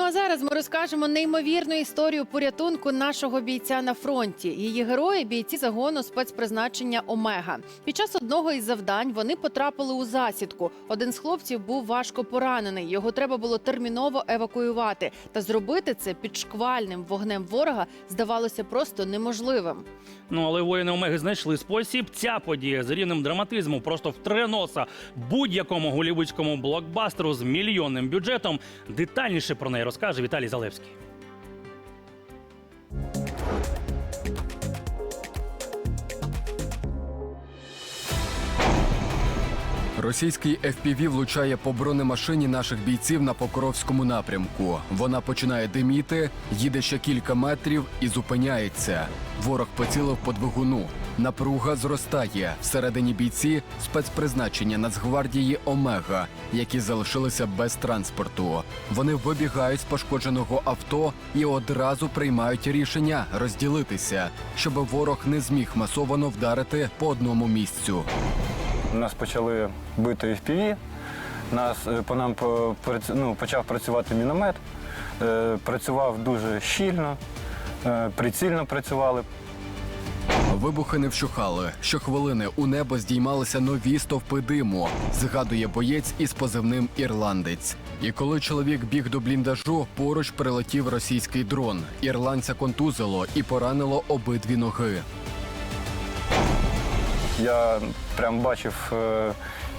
Ну а зараз ми розкажемо неймовірну історію порятунку нашого бійця на фронті. Її герої бійці загону спецпризначення Омега. Під час одного із завдань вони потрапили у засідку. Один з хлопців був важко поранений. Його треба було терміново евакуювати. Та зробити це під шквальним вогнем ворога здавалося просто неможливим. Ну але воїни Омеги знайшли спосіб. Ця подія з рівнем драматизму просто втре носа будь-якому голівудському блокбастеру з мільйонним бюджетом. Детальніше про неї розкаже Віталій Залевський. Російський FPV влучає по бронемашині наших бійців на Покровському напрямку. Вона починає диміти, їде ще кілька метрів і зупиняється. Ворог поцілив по двигуну. Напруга зростає. Всередині бійці спецпризначення Нацгвардії Омега, які залишилися без транспорту. Вони вибігають з пошкодженого авто і одразу приймають рішення розділитися, щоб ворог не зміг масовано вдарити по одному місцю. Нас почали бити FPV, нас, е, по нам ну, почав працювати міномет, е, працював дуже щільно, е, прицільно працювали. Вибухи не вщухали. Щохвилини у небо здіймалися нові стовпи диму, згадує боєць із позивним ірландець. І коли чоловік біг до бліндажу, поруч прилетів російський дрон. Ірландця контузило і поранило обидві ноги. Я прям бачив, е,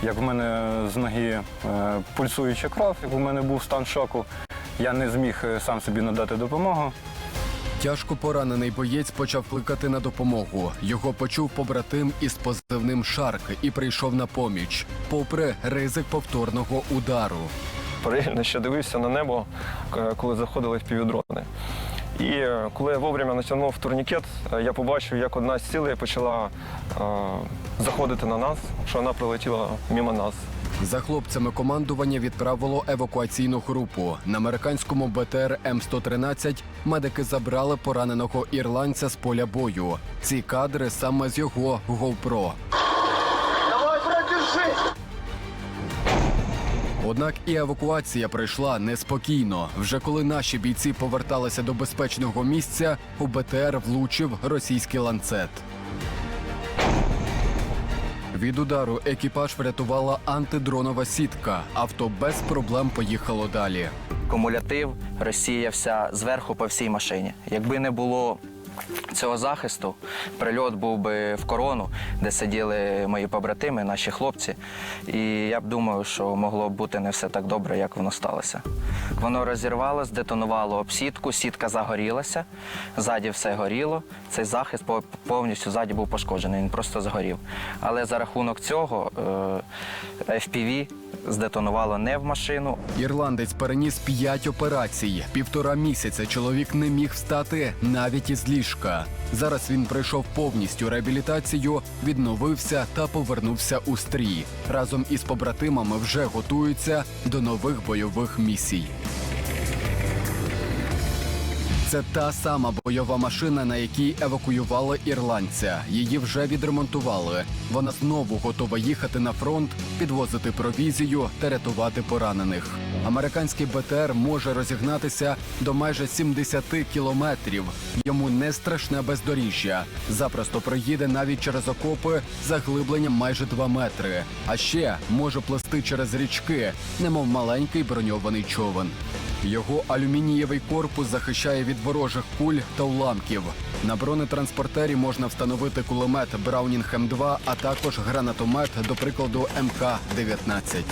як в мене з ноги е, пульсуюча кров, як у мене був стан шоку. Я не зміг е, сам собі надати допомогу. Тяжко поранений боєць почав кликати на допомогу. Його почув побратим із позивним Шарк і прийшов на поміч, попри ризик повторного удару. паралельно ще дивився на небо, коли заходили в півдрони. І е, коли я вовремя натягнув турнікет, е, я побачив, як одна з цілей почала е, заходити на нас, що вона прилетіла мимо нас. За хлопцями командування відправило евакуаційну групу. На американському БТР М113 медики забрали пораненого ірландця з поля бою. Ці кадри саме з його GoPro. Однак і евакуація пройшла неспокійно. Вже коли наші бійці поверталися до безпечного місця, у БТР влучив російський ланцет. Від удару екіпаж врятувала антидронова сітка. Авто без проблем поїхало далі. кумулятив розсіявся зверху по всій машині. Якби не було цього захисту, прильот був би в корону, де сиділи мої побратими, наші хлопці. І я б думаю, що могло б бути не все так добре, як воно сталося. Воно розірвалось, детонувало об сітку, сітка загорілася, ззаді все горіло. Цей захист повністю ззаді був пошкоджений, він просто згорів. Але за рахунок цього е, FPV здетонувало не в машину, Ірландець переніс п'ять операцій. Півтора місяця чоловік не міг встати навіть із ліжка. Зараз він пройшов повністю реабілітацію, відновився та повернувся у стрій. Разом із побратимами вже готуються до нових бойових місій. Це та сама бойова машина, на якій евакуювали ірландця. Її вже відремонтували. Вона знову готова їхати на фронт, підвозити провізію та рятувати поранених. Американський БТР може розігнатися до майже 70 кілометрів. Йому не страшне бездоріжжя. Запросто проїде навіть через окопи заглибленням майже 2 метри. А ще може плести через річки, немов маленький броньований човен. Його алюмінієвий корпус захищає від ворожих куль та уламків. На бронетранспортері можна встановити кулемет Браунінг М2, а також гранатомет, до прикладу МК-19.